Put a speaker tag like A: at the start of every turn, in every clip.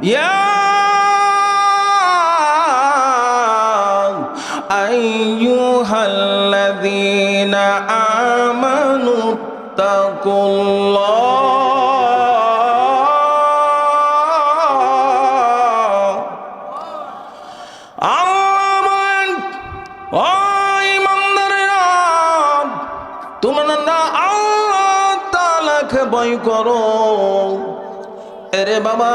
A: يا أيها الذين آمنوا اتقوا الله আমার ও ইমানদারেরা তোমরা না আল্লাহ তাআলাকে ভয় করো এরে বাবা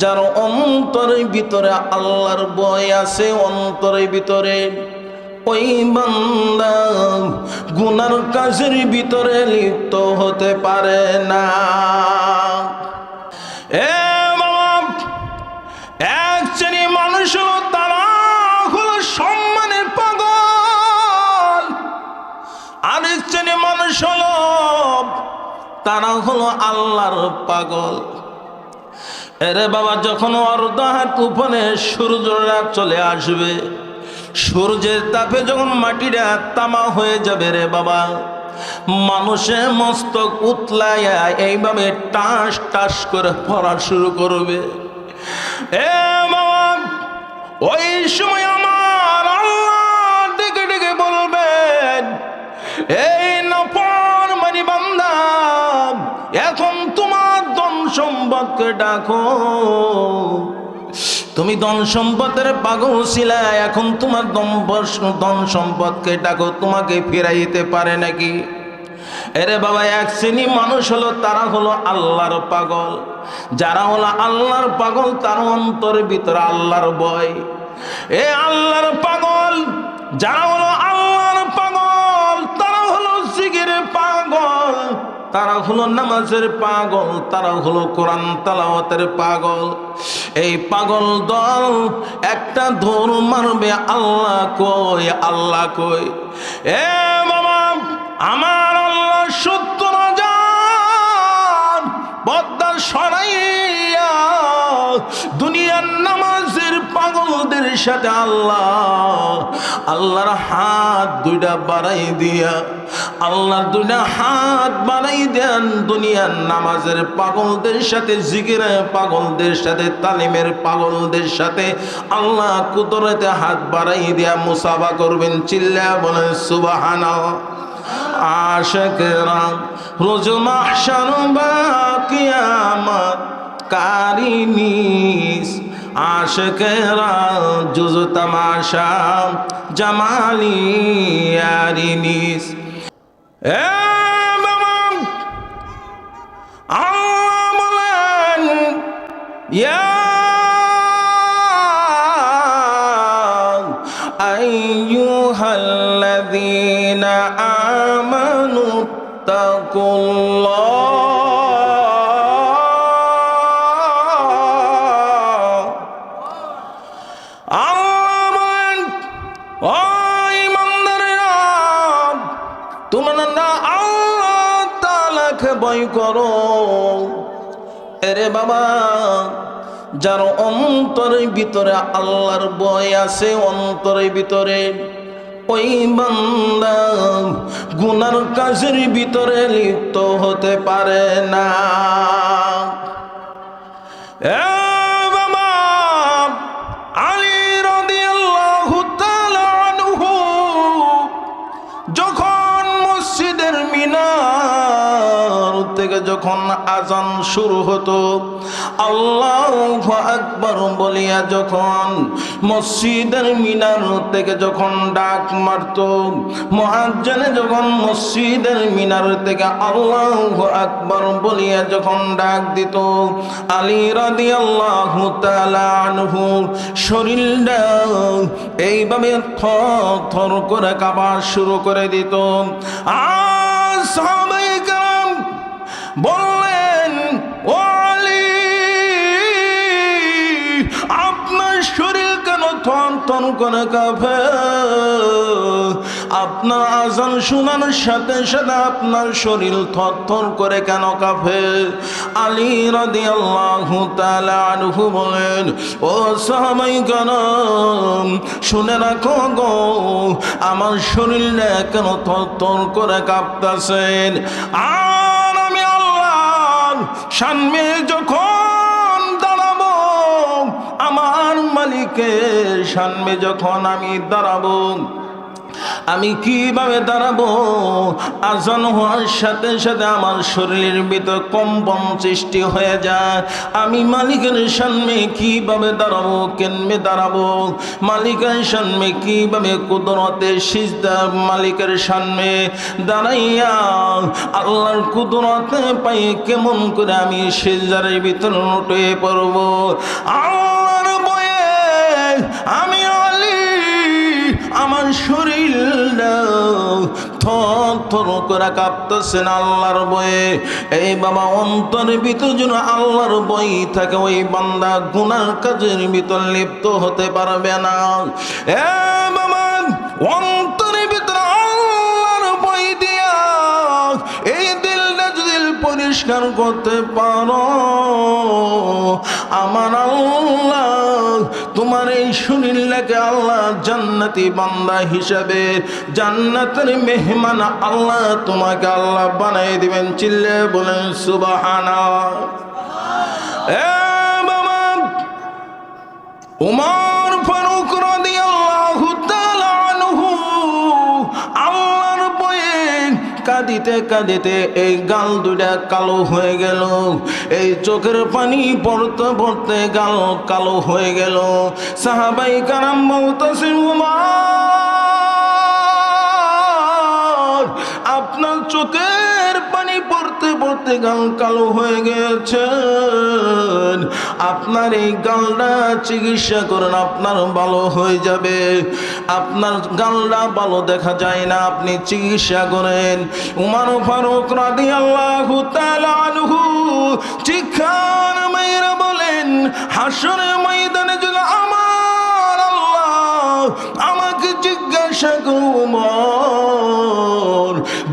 A: যার অন্তরের ভিতরে আল্লাহর বয় আছে, অন্তরের ভিতরে ওই বান্দা গুনার কাজের ভিতরে লিপ্ত হতে পারে না। এ এক শ্রেণি মানুষ তারা সম্মানের পাগল। আরেক শ্রেণি মানুষ তারা হলো আল্লাহর পাগল। এরে বাবা, যখন অর্ধ হাত উপরে সূর্যরা চলে আসবে, সূর্যের তাপে যখন মাটিটা তামা হয়ে যাবে রে বাবা মানুষের মস্তক উতলাইয়া এইভাবে টাস টাস করে পড়া শুরু করবে। এ বাবা, ওই সময় আমার আল্লাহ ডেকে ডেকে বলবেন, এই সম্পদকে ডাকো। তুমি ধন সম্পদের পাগল ছিলা, এখন তোমার দম্বর ধন সম্পদকে ডাকো, তোমাকে ফিরাইতে পারে নাকি? এরে বাবা, এক শ্রেণি মানুষ হলো, তারা হলো আল্লাহর পাগল। যারা হলো আল্লাহর পাগল, তার অন্তরের ভিতরে আল্লাহর ভয়। এ আল্লাহর পাগল, যারা হলো তারা হলো নামাজের পাগল, তারা হলো কোরআন তালাওয়াতের পাগল। এই পাগল দল একটা ধর মারবে, আল্লাহ কই আল্লাহ কই এ বাবা, আমার আল্লাহ সত্য হাজার পদ্মা সরাইয়া দুনিয়ার নামাজের পাগলদের সাথে আল্লাহ, আল্লাহর হাত দুইটা বাড়াই দিয়া, আল্লাহর দুইটা হাত বাড়াই দেন দুনিয়ার নামাজের পাগলদের সাথে, জিকিরের পাগলদের সাথে, তালিমের পাগলদের সাথে, আল্লাহ কুদরতে হাত বাড়াই দিয়া মুসাফা করবেন চিল্লা বলেন সুবাহানা আশকেরা রোজ মাহশার বা কিয়ামত কারিনিস আশকেরা জুজ তামাশা জামালি আরিনিস এ ইয়া এরে বাবা, যার অন্তরের ভিতরে আল্লাহর বয় আছে, অন্তরের ভিতরে ওই বান্দা গুনার কাজের ভিতরে লিপ্ত হতে পারে না। থেকে যখন আজান শুরু হতো, আল্লাহ আকবর বলিয়া যখন মসজিদের মিনার থেকে যখন ডাক মারত মহাজনে যখন মসজিদের মিনার থেকে আল্লাহ আকবর বলিয়া যখন ডাক দিত, আলী রাদি আল্লাহ আনহু শরীরটা এইভাবে থর থর করে কাবার শুরু করে দিত। সাহাবায়ে কেরাম বললেন, ও আলী, আপনার শরীর কেন থন থন করে কাঁপে? আপনার আজান শোনানোর সাথে সাথে আপনার শরীর থর থর করে কেন কাঁপে? আলী রাদি আল্লাহ আনহু বলেন, ও সাহাবাই কেন শুনে রাখো গো, আমার শরীরটা কেন থর থর করে কাঁপতেছেন? আর সামনে যখন দাঁড়াব আমার মালিকের সামনে যখন আমি দাঁড়াবো আমি কীভাবে দাঁড়াবো? আজান হওয়ার সাথে সাথে আমার শরীরের ভিতর কম্পন সৃষ্টি হয়ে যায়। আমি মালিকের সামনে কীভাবে দাঁড়াবো? কেনমে দাঁড়াবো? মালিকের সামনে কীভাবে কুদরতে সিজদা মালিকের সামনে দাঁড়াইয়া আল্লাহর কুদরতে পাই কেমন করে আমি সিজদারের ভিতর উঠে পড়ব? আল্লাহর বয়ে আমি আলী, আমার শরীর থর থর করে কাঁপতেছেন আল্লাহর বয়ে এই বাবা অন্তরের ভিতর যেন আল্লাহর বই থাকে, ওই বান্দা গুনার কাজের ভিতর লিপ্ত হতে পারবে না। এ বাবা ভিতর আল্লাহর বই দিয়া এই দিলটা যদি পরিষ্কার করতে পারো, আমার আল্লাহ তোমার এই শরীরটাকে আল্লাহ জান্নাতি বান্দা হিসাবে। জান্নাতের মেহমান আল্লাহ তোমাকে আল্লাহ বানাই দিবেন, চিল্লে বলেন সুবাহানা বাবা উমর কাঁদিতে কাঁদিতে এই গাল দুটা কালো হয়ে গেল। এই চোখের পানি পড়তে পড়তে গাল কালো হয়ে গেল। সাহাবাই কারাম বলতেছে আপনার চোখের পানি পড়তে পড়তে গাল কালো হয়ে গেছে। আপনার এই গালটা চিকিৎসা করেন, আপনার ভালো হয়ে যাবে। আপনার গালটা ভালো দেখা যায় না, আপনি চিকিৎসা করেন। উমার ফারুক রাদি আল্লাহ চিখান মাইরা বলেন হাসনের ময়দানে যদি আমার আল্লাহ আমাকে জিজ্ঞাসা করুম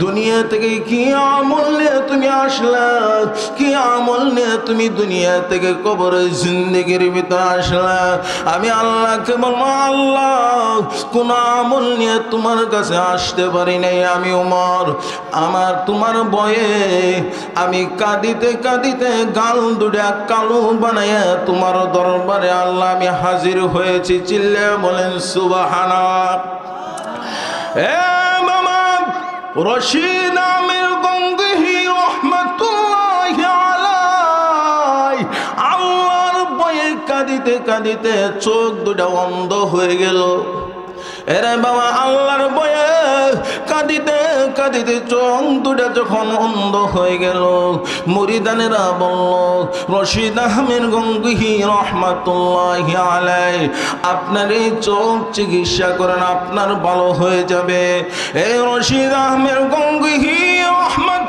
A: দুনিয়া থেকে কি আমল নিয়ে তুমি আসলা? কি আমল নিয়ে তুমি দুনিয়া থেকে কবর জিন্দগির ভিতরে আসলা? আমি আল্লাহকে বলব, আল্লাহ, কোন আমল নিয়ে তোমার কাছে আসতে পারি নাই আমি উমর। আমার তোমার বয়ে আমি কাঁদিতে কাঁদিতে গাল দুটা কালো বানাইয়া তোমার দরবারে আল্লাহ আমি হাজির হয়েছি। চিল্লে বলেন সুবাহানা মামা রশিদ আমির গঙ্গহি রহমতুল্লাহ আলাই আল্লাহর বয়ে কাঁদিতে কাঁদিতে চোখ দুটা অন্ধ হয়ে গেল। এরে বাবা, আল্লাহর বয়ে কাঁদিতে কাঁদিতে চোখ দুটা যখন অন্ধ হয়ে গেল। মুরিদানেরা বলল, রশিদ আহমেদ গঙ্গহি রহমাতুল্লাহ আলাই আপনার এই চোখ চিকিৎসা করেন, আপনার ভালো হয়ে যাবে। এই রশিদ আহমেদ গঙ্গহি রহমাতুল্লাহ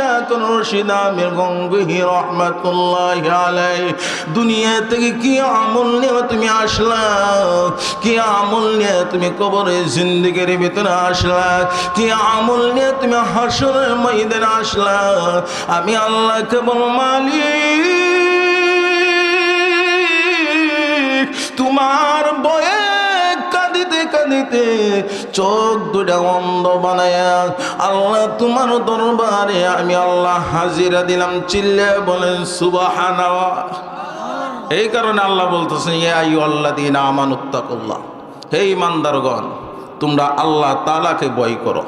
A: করুন রশিদ আহমেদ গঙ্গহি রহমাতুল্লাহ আলাই দুনিয়া থেকে কি আমল নিয়ে তুমি আসলা? কি আমল নিয়ে তুমি কবরে জিন্দিগির ভিতরে আসলা? কি আমল নিয়ে তুমি হাসরের ময়দানে আসলা? আমি আল্লাহকে বল, মালিক, তোমার কাঁদিতে চোখ দুটা অন্ধ বানায়া আল্লাহ তোমার দরবারে আমি আল্লাহ হাজিরা দিলাম। চিল্লে বলেন সুবাহানা এই কারণে আল্লাহ বলতেছেন আইয়ু আল্লাহ দিন আমানুত্তাকুল্লাহ হে ইমানদারগণ তোমরা আল্লাহ তালাকে বই করো।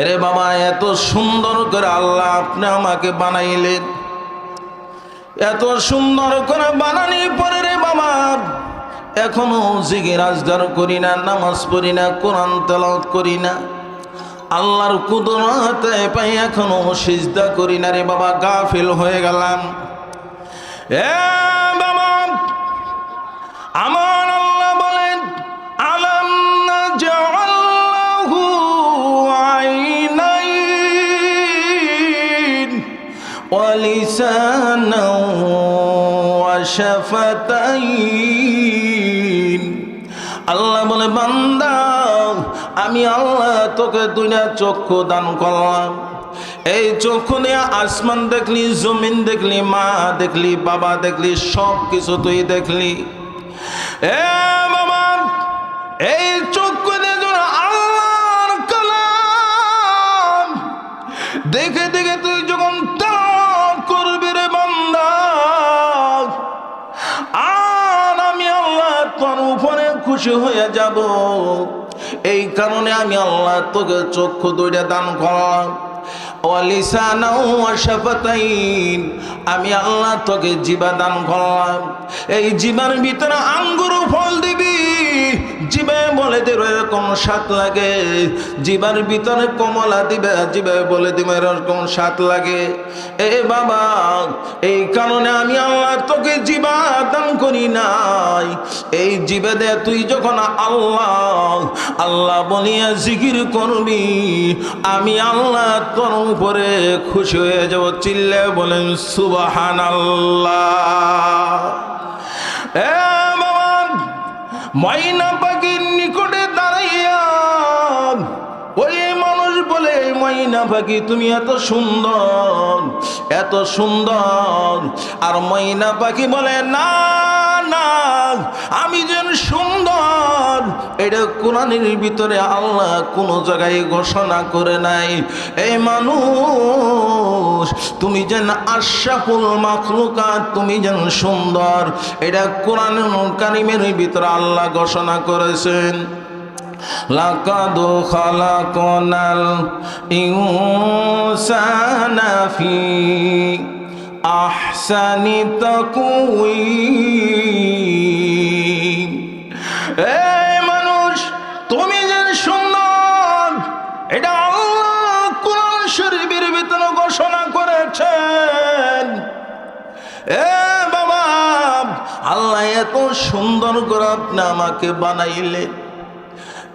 A: এরে বাবা, এত সুন্দর করে আল্লাহ আপনি আমাকে বানাইলেন। এত সুন্দর করে বানানি পরে রে বাবা এখনও জিগির আজগার করি না, নামাজ পড়ি না, কোরআন তেলাওয়াত করি না। আল্লাহর কুদরতে পাই এখনও সিজদা করি না রে বাবা, গাফিল হয়ে গেলাম। এ বাবা, আমার আল্লাহ বলেন, আলাম না বান্দা আমি আল্লাহ তোকে দুনিয়া চক্ষু দান করলাম। এই চক্ষু নিয়ে আসমান দেখলি, জমিন দেখলি, মা দেখলি, বাবা দেখলি সব কিছু তুই দেখলি। এ বাবা, এই চক্ষু নিয়ে যেন আল্লাহর কালাম, দেখে দেখে তুই যখন খুশি হয়ে যাব। এই কারণে আমি আল্লাহ তোকে চক্ষু দুইটা দান করলাম। আমি আল্লাহ তোকে জীবা দান করলাম। এই জিবার ভিতরে আঙ্গুর ফল এরকম স্বাদ লাগে? ভিতরে কমলা দিবে, জিবে বলে স্বাদ লাগে? এ বাবা, এই কারণে আমি আল্লাহ তোকে জিবা দান করি নাই। এই দে, তুই যখন আল্লাহ আল্লাহ বলিয়া জিকির করবি, আমি আল্লাহ তোর উপরে খুশি হয়ে যাব, চিল্লে বলেন সুবাহান আল্লাহ ময়না পাখির নিকটে বলে ময়না পাখি তুমি এত সুন্দর এত সুন্দর। আর ময়না পাখি বলে, না না, আমি যেন সুন্দর। এটা কোরআনের ভিতরে আল্লাহ কোন জায়গায় ঘোষণা করে নাই। এই মানুষ, তুমি যেন আশাফুল মাখলুকাত, তুমি যেন সুন্দর। এটা কোরআন কারিমের ভিতরে আল্লাহ ঘোষণা করেছেন। লাকাদ খালাকনাল ইনসানা ফি আহসানি তাকওয়িম এই মানুষ, তুমি যে সুন্দর, এটা আল্লাহ কোরআন শরীফের ভিতরে ঘোষণা করেছেন। এ বাবা, আল্লাহ এত সুন্দর করে আপনি আমাকে বানাইলেন।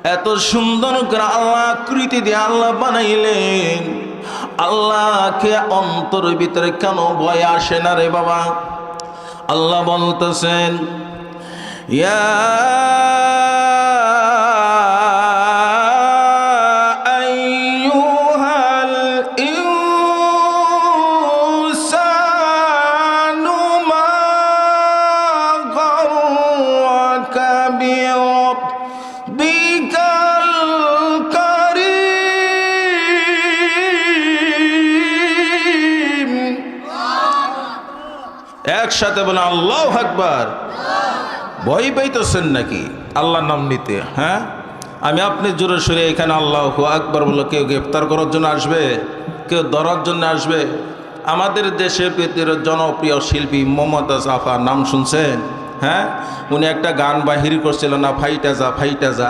A: এত সুন্দর করে আল্লাহ আকৃতি দিয়ে আল্লাহ বানাইলেন। আল্লাহকে অন্তর ভিতরে কেন ভয় আসে না রে বাবা? আল্লাহ বলতেছেন, ইয়া একসাথে বলে আল্লাহ আকবার। ভয় পাইতেছেন নাকি? আল্লাহর নাম নিতে হ্যাঁ? আমি আপনি জোরে সরে এখানে আল্লাহ আকবার বলে কেউ গ্রেপ্তার করার জন্য আসবে? কেউ ধরার জন্য আসবে? আমাদের দেশে পৃথিবীর জনপ্রিয় শিল্পী মমতা জাফা নাম শুনছেন হ্যাঁ? উনি একটা গান বাহির করছিল না, ফাইটা যা ফাইটা যা।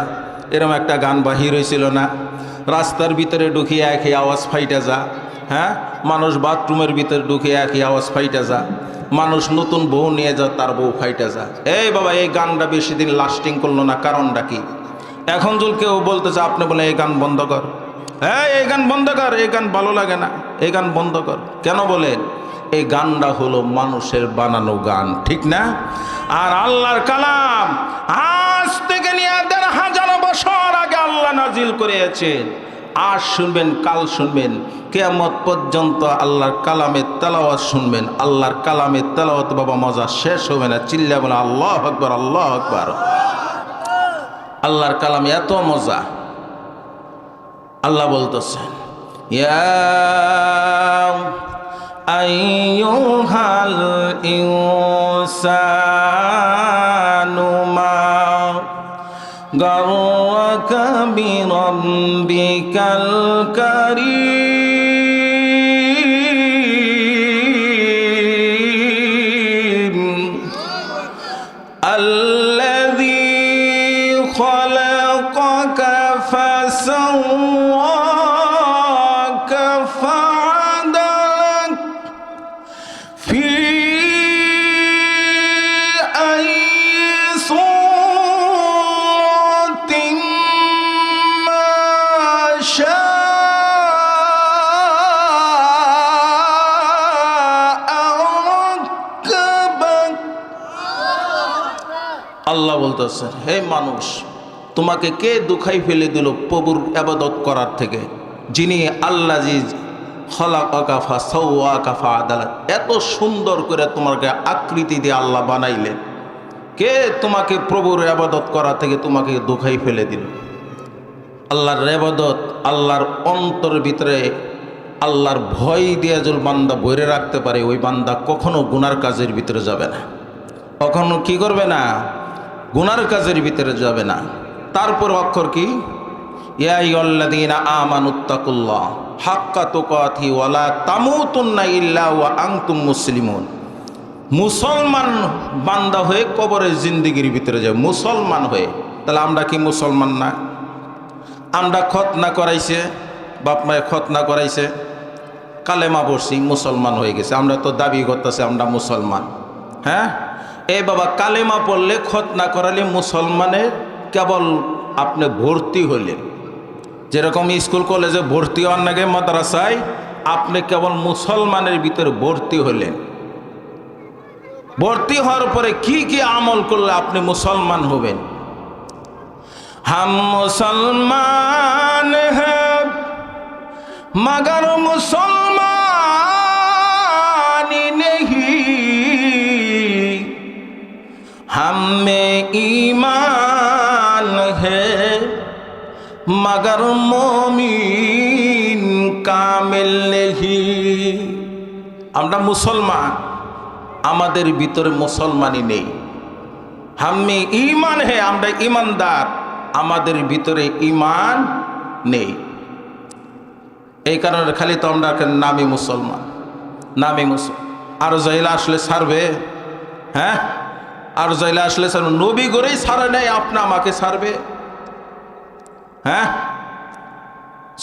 A: এরম একটা গান বাহির হয়েছিল না। রাস্তার ভিতরে ঢুকিয়ে একই আওয়াজ, ফাইটা যা। হ্যাঁ? মানুষ বাথরুমের ভিতরে ঢুকিয়ে একই আওয়াজ, ফাইটা যা। মানুষ নতুন বউ নিয়ে যা তার বউ ফাইটা যা এই বাবা, এই গানটা বেশি দিন লাস্টিং করল না, কারণটা কি? এখন যদি কেউ বলতে বলতেছে আপনি বলে, এই গান বন্ধ কর। হ্যাঁ এই গান বন্ধ কর, এই গান ভালো লাগে না। এই গান বন্ধ কর। কেন বলেন? এই গানটা হলো মানুষের বানানো গান, ঠিক না? আর আল্লাহর কালাম আজ থেকে নিয়ে দেড় হাজার বছর আগে আল্লাহ নাজিল করেছেন। আজ শুনবেন, কাল শুনবেন, কেয়ামত পর্যন্ত আল্লাহর কালামের তেলাওয়াত শুনবেন। আল্লাহর কালামের তেলাওয়াত বাবা, মজা শেষ হবে না। চিল্লা বলে আল্লাহ আকবর আল্লাহ আকবর। আল্লাহর কালামে এত মজা। আল্লাহ বলতেছেন, ইয়া আইয়ুহাল ইনসানু আল্লাহ বলতেছে, হে মানুষ, তোমাকে কে দুখাই ফেলে দিল প্রভুর আবাদত করার থেকে? যিনি আল্লাহ খলা কাফা কাফা আদালত এত সুন্দর করে তোমাকে আকৃতি দিয়ে আল্লাহ বানাইলেন। কে তোমাকে প্রভুর আবাদত করা থেকে তোমাকে দুখাই ফেলে দিল? আল্লাহর রেবাদত আল্লাহর অন্তর ভিতরে আল্লাহর ভয় দিয়ে যদি বান্দা বইরে রাখতে পারে, ওই বান্দা কখনো গুনার কাজের ভিতরে যাবে না। কখনো কি করবে না? গুনার কাজের ভিতরে যাবে না। তারপর অক্ষর কি? ইয়াইয়ল্লাযীনা আমানুত্তাকুল্লাহ, হাক্কা তুকাতি ওয়ালা তামুতুন্না ইল্লা ওয়া আনতুম মুসলিমুন। মুসলমান বান্দা হয়ে কবরের জিন্দিগির ভিতরে যায় মুসলমান হয়ে। তাহলে আমরা কি মুসলমান না? আমরা খতনা করাইছে, বাপ মায়ের খতনা করাইছে, কালেমা পড়ছি, মুসলমান হয়ে গেছে। আমরা তো দাবি করতেছি আমরা মুসলমান। হ্যাঁ? এ বাবা কালেমা পড়লে খতনা করালে মুসলমানের কেবল আপনি ভর্তি হইলেন। যেরকম স্কুল, কলেজে ভর্তি হওয়ার নাগে মাদ্রাসায় আপনি কেবল মুসলমানের ভিতরে ভর্তি হলেন ভর্তি হওয়ার পরে কি কি আমল করলে আপনি মুসলমান হবেন? হাম মুসলমান হ্যাঁ মগর মুসলমান মগর মমিন কামেল নেহি। আমরা মুসলমান, আমাদের ভিতরে মুসলমানই নেই। আমি ইমান হে, আমরা ইমানদার আমাদের ভিতরে ইমান নেই। এই কারণে খালি তো আমরা নামি মুসলমান? নামি মুসলমান আর জহিলা আসলে সারবে হ্যাঁ? আর জহিলা আসলে সারবে নবী গড়েই সারে নেই, আপনা আমাকে সারবে হ্যাঁ?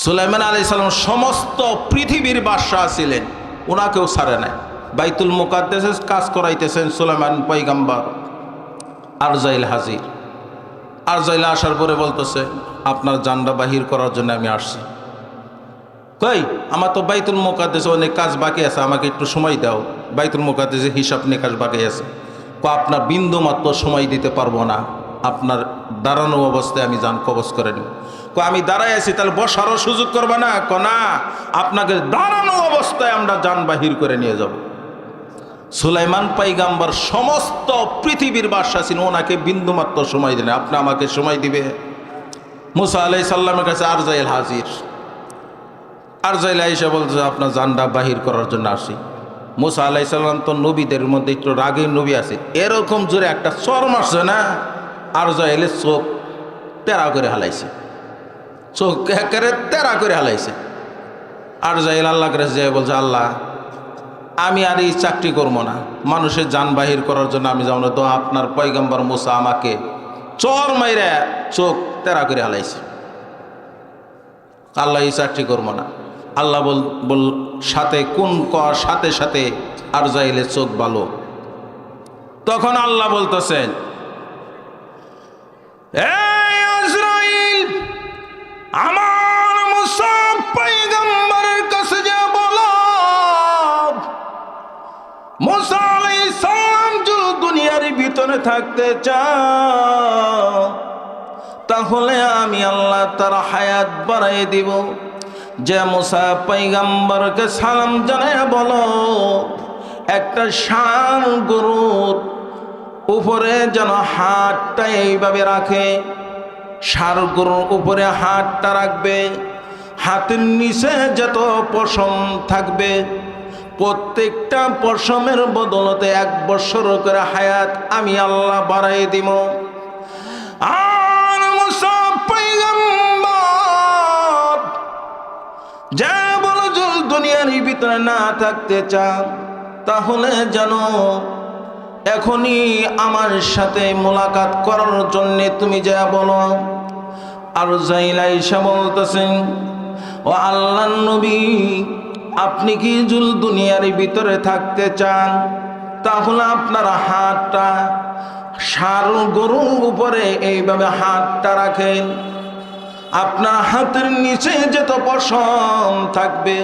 A: সুলাইমান আলি সাল্লাম সমস্ত পৃথিবীর বাদশাহ ছিলেন। ওনাকেও ছাড়ে নাই। বাইতুল মুকাদ্দেসে কাজ করাইতেছেন সুলাইমান পৈগাম্বার আরজাইল হাজির। আরজাইল আসার পরে বলতেছে, আপনার জান্ডা বাহির করার জন্য আমি আসছি। কই, আমার তো বাইতুল মোকাদ্দেশে অনেক কাজ বাকি আছে, আমাকে একটু সময় দাও। বাইতুল মোকাদ্দেশে হিসাব নিকাশ বাকি আছে। আপনার বিন্দু মাত্র সময় দিতে পারব না। আপনার দাঁড়ানো অবস্থায় আমি যান কবচ করে নিব কো আমি দাঁড়াই আছি, তাহলে বসারও সুযোগ করবে না? ক না, আপনাকে দাঁড়ানো অবস্থায় আমরা যান বাহির করে নিয়ে যাব। সুলাইমান পাইগাম্বার সমস্ত পৃথিবীর বাদশা ছিল ওনাকে বিন্দুমাত্র সময় দিলেন আপনি আমাকে সময় দিবে? মুসা আলাই সাল্লামের কাছে আর জাইল হাজির। আর জাইলা এসে বলছে আপনার জান্ডা বাহির করার জন্য আসি। মুসা আলাই সাল্লাম তো নবীদের মধ্যে একটু রাগের নবী আছে। এরকম জোরে একটা চর মারছে না? আর জাইলে চোখ তেরা করে হালাইছে। চোখ একেবারে তেরা করে হালাইছে। আর জাইল আল্লাহ কাছে যাই বলছে আল্লাহ আমি আর এই চাকরি করব না। মানুষের যান বাহির করার জন্য আমি যাব না। তো আপনার পয়গম্বর মুসা আমাকে চর মাইরে চোখ তেরা করে হালাইছে। আল্লাহ এই চাকরি করব না। আল্লাহ বল বল সাথে কোন কর সাথে সাথে আর চোখ ভালো তখন আল্লাহ বলতেছেন "এই আজরাইল, আমার বলো দুনিয়ার ভিতরে থাকতে চাও, তাহলে আমি আল্লাহ তার হায়াত বাড়াই দিব। যে মুসা পৈগাম্বরকে সালাম জানায় বলো, একটা শান গরুর উপরে যেন হাতটা এইভাবে রাখে গরুর উপরে হাতটা রাখবে, হাতের নিচে যত পশম থাকবে, প্রত্যেকটা পশমের বদলতে এক বছর করে হায়াত আমি আল্লাহ বাড়াই দিব। আর যা বলো দুনিয়ার ভিতরে না থাকতে চান তাহলে জানো এখনই আমার সাথে মোলাকাত করার জন্যে তুমি যা বলো। আর জাইলা ইসা বলতেছেন, ও আল্লাহ নবী, আপনি কি জুল দুনিয়ার ভিতরে থাকতে চান? তাহলে আপনার হাতটা সার গরুর উপরে এইভাবে হাতটা রাখেন। আপনার হাতের নিচে যত পশম থাকবে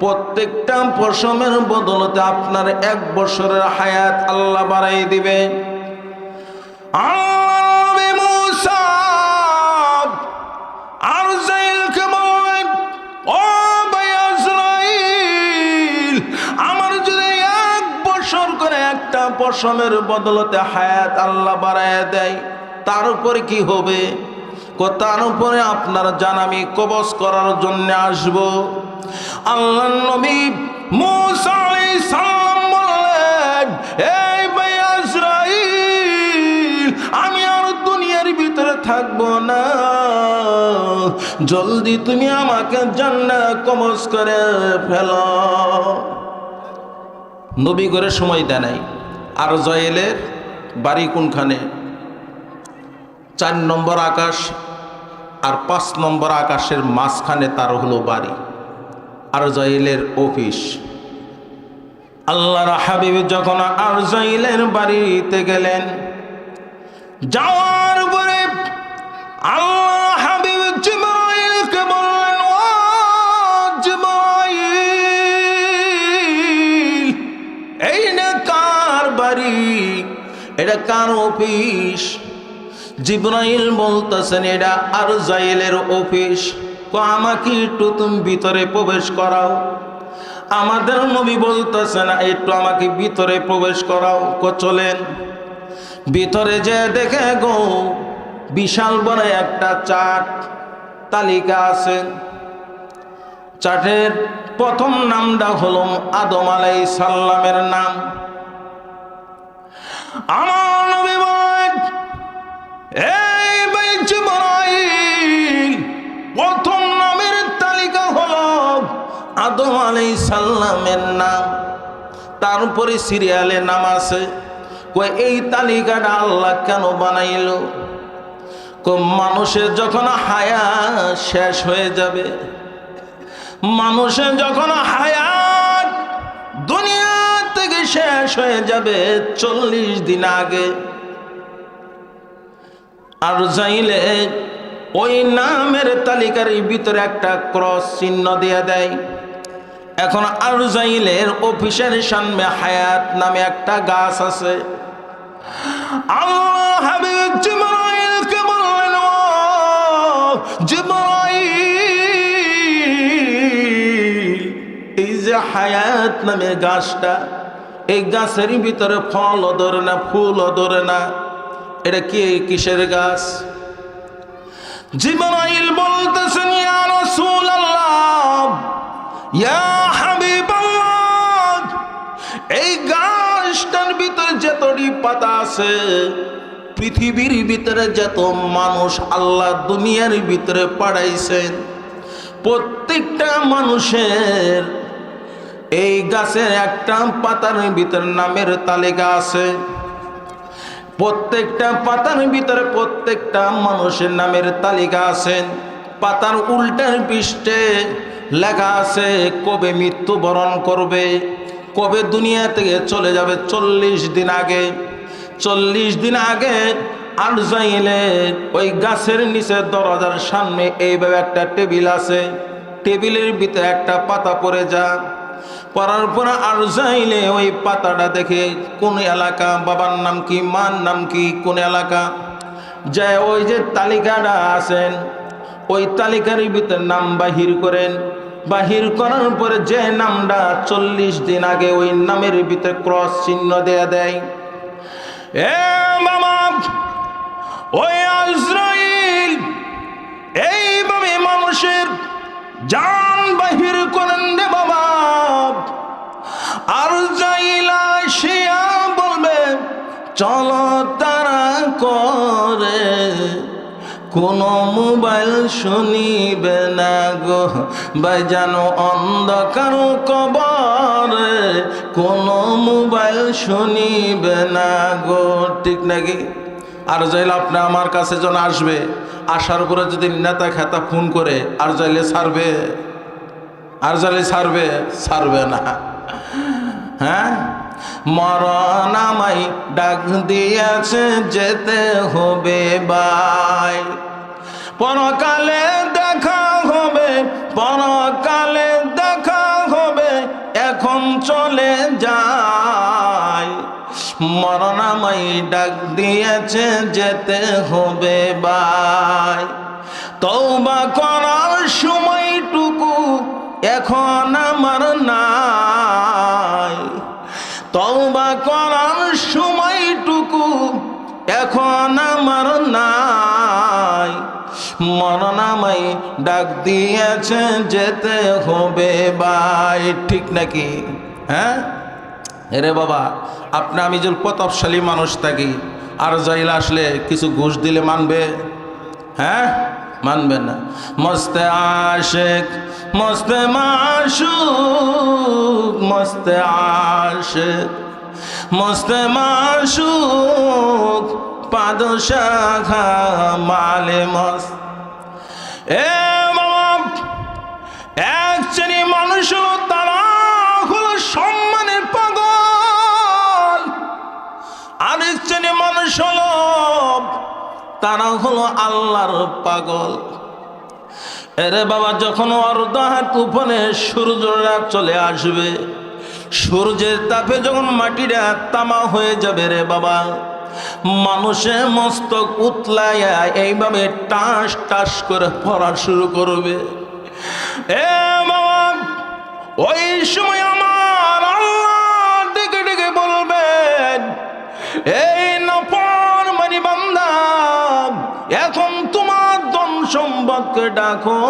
A: প্রত্যেকটা পশমের বদলতে আপনার এক বছরের হায়াত আল্লাহ বাড়াই দিবে। আমার যদি এক বছর করে একটা পশমের বদলতে হায়াত আল্লাহ বাড়ায় দেয়, তার উপরে কি হবে? তার উপরে আপনার জান আমি কবজ করার জন্য আসব। আল্লাহ নবী মুসা সালাম বললেন, এই ভাই আমি আর দুনিয়ার ভিতরে থাকব না। জলদি তুমি আমাকে জান্নাত কবজ করে ফেলো। নবী করে সময় দেয় নাই। আর জয়েলের বাড়ি কোনখানে? চার নম্বর আকাশ আর পাঁচ নম্বর আকাশের মাঝখানে তার হলো বাড়ি। আর জয়েলের অফিস। আল্লাহর হাবিব যখন আর জয়েলের বাড়িতে গেলেন, যাওয়ার পরে আল্লাহ হাবিব জিব্রাইলকে বললেন, ও জিব্রাইল এই না কার বাড়ি? এটা কার অফিস? জিব্রাইল বলতেছেন, এটা আর জাইলের অফিস। তো আমাকে একটু তুমি ভিতরে প্রবেশ করাও। আমাদের নবী বলতেছেন একটু আমাকে ভিতরে প্রবেশ করাও। চলেন। ভিতরে যে দেখে গো, বিশাল বড় একটা চাট তালিকা আছে। চাটের প্রথম নামটা হলো আদম আলাই সাল্লামের নাম। আমার নবী এই আদম আলাই সাল্লামের নাম তারপরে সিরিয়ালে নাম আছে। এই তালিকাটা আল্লাহ কেন বানাইল? কো মানুষের যখন হায়া শেষ হয়ে যাবে। মানুষের যখন হায়াত দুনিয়া থেকে শেষ হয়ে যাবে চল্লিশ দিন আগে। আর যাইলে ওই নামের তালিকার ভিতরে একটা ক্রস চিহ্ন দিয়ে দেয়। এখন আর যাইলের অফিসের সামনে হায়াত নামে একটা গাছ আছে। আল্লাহ হাবিব জিবরাইলকে বললেন জিবরাইল, এই যে হায়াত নামের গাছটা, এই গাছের ভিতরে ফলও ধরে না, ফুলও ধরে না। এটা কি কিসের গাছ? জিবরাইল বলতেছেন, ইয়া রাসূলুল্লাহ, ইয়া পাতা আছে। পৃথিবীর ভিতরে যত মানুষ আল্লাহ দুনিয়ার ভিতরে পাঠাইছেন, প্রত্যেকটা মানুষের এই গাছের একটা পাতার ভিতরে নামের তালিকা আছে। প্রত্যেকটা পাতার ভিতরে প্রত্যেকটা মানুষের নামের তালিকা আছে। পাতার উল্টার পৃষ্ঠে লেখা আছে, কবে মৃত্যুবরণ করবে, কবে দুনিয়া থেকে চলে যাবে চল্লিশ দিন আগে। চল্লিশ দিন আগে আর যাইলে ওই গাছের নিচে দরজার সামনে এইভাবে একটা টেবিল আছে। টেবিলের ভিতরে একটা পাতা পড়ে যা। পড়ার পর আর যাইলে ওই পাতাটা দেখে, কোন এলাকা, বাবার নাম কি, মার নাম কি, কোন এলাকা? যায় ওই যে তালিকাটা আছেন, ওই তালিকার ভিতরে নাম বাহির করেন। বাহির করার পরে যে নামটা চল্লিশ দিন আগে ওই নামের ভিতরে ক্রস চিহ্ন দেয়া দেয়। এ মামা ওই আজরাইল এইভাবে মানুষের জান বাহির করেন রে বাবা। আর যাইলা শিয়া বলবে, চলো তারা করে কোনো মোবাইল শুনিবে না গো। বাজানো অন্ধকার কবরে কোনো মোবাইল শুনিবে না গো। ঠিক নাকি? আর যাইলে আপনি আমার কাছে যখন আসবে, আসার পরে যদি নেতা খেতা ফোন করে, আর যাইলে ছাড়বে? আর যাইলে ছাড়বে? ছাড়বে না। হ্যাঁ? মরণ আমাই ডাক দিয়েছে, যেতে হবে বাই পরকালে দেখা হবে, পরকালে দেখা হবে, এখন চলে যায়। মরণামাই ডাক দিয়েছে, যেতে হবে বাই। তৌবা করার সময়টুকু এখন আমার নাই। তওবা করার সময়টুকু এখন আমার মরণামাই ডাক দিয়েছে, যেতে হবে বাই ঠিক নাকি? হ্যাঁ? এরে বাবা, আপনি আমি যে প্রতাপশালী মানুষ থাকি, আর জাইল আসলে কিছু ঘুষ দিলে মানবে? হ্যাঁ? মানবে না। মস্তে আশেক, মস্তে মাসুক, মস্তে আশেক, মস্তে মাসুক, পাদশাখা মালে মস্ত এ বাবা, এক শ্রেণি মানুষ হলো তারা হলো সম্মানের পাগল। আরেক শ্রেণি মানুষ হলো, তারা হলো আল্লাহর পাগল। এরে বাবা, যখন অর্ধহাত উপরে সূর্যরা চলে আসবে, সূর্যের তাপে যখন মাটিটা তামা হয়ে যাবে রে বাবা মানুষে মস্তক উতলাইয়া এইভাবে টাস টাস করে পড়া শুরু করবে। এ ওই সময় আমার আল্লাহ ডেকে ডেকে বলবেন, এই নপর মানি বান্দা, এখন তোমার ধন সম্পদকে ডাকো।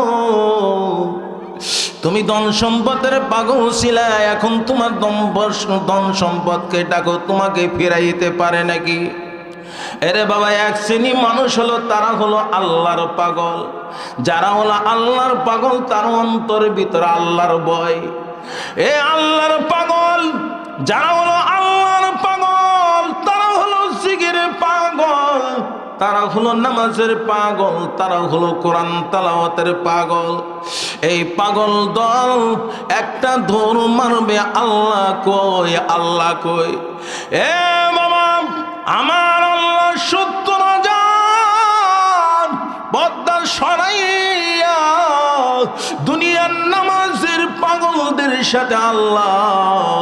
A: তুমি ধন সম্পদের পাগল ছিলা, এখন তোমার ধন সম্পদকে ডাকো, তোমাকে ফিরাইতে পারে নাকি? এরে বাবা, এক শ্রেণি মানুষ হলো, তারা হলো আল্লাহর পাগল। যারা হলো আল্লাহর পাগল, তার অন্তরের ভিতরে আল্লাহর ভয়। এ আল্লাহর পাগল, যারা হলো আল্লাহর পাগল, তারা হলো জিগির পাগল। তারা হলো নামাজের পাগল, তারা হলো কোরআন তালাওয়াতের পাগল। এই পাগল দল একটা ধর মারবে, আল্লাহ কই আল্লাহ কই এ বাবা, আমার আল্লাহ সত্য না যান পদ্মা সরাইয়া দুনিয়ার নামাজের পাগলদের সাথে আল্লাহ,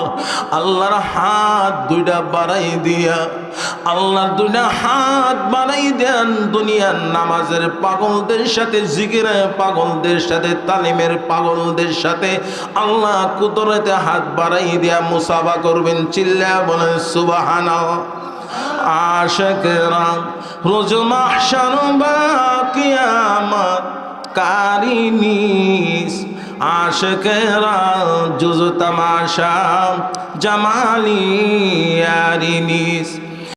A: আল্লাহর হাত দুইটা বাড়াই দিয়া, আল্লাহর দুইটা হাত বাড়াই দেন দুনিয়ার নামাজের পাগলদের সাথে, জিকিরের পাগলদের সাথে, তালিমের পাগলদের সাথে, আল্লাহ কুদরতে হাত বাড়াই দিয়া মুসাফা করবেন চিল্লা বলেন সুবাহানা আশেকেরা রোজ কিয়ামত কারিনিস আশেকেরা জুজু তামাশা জামালি আরিনিস।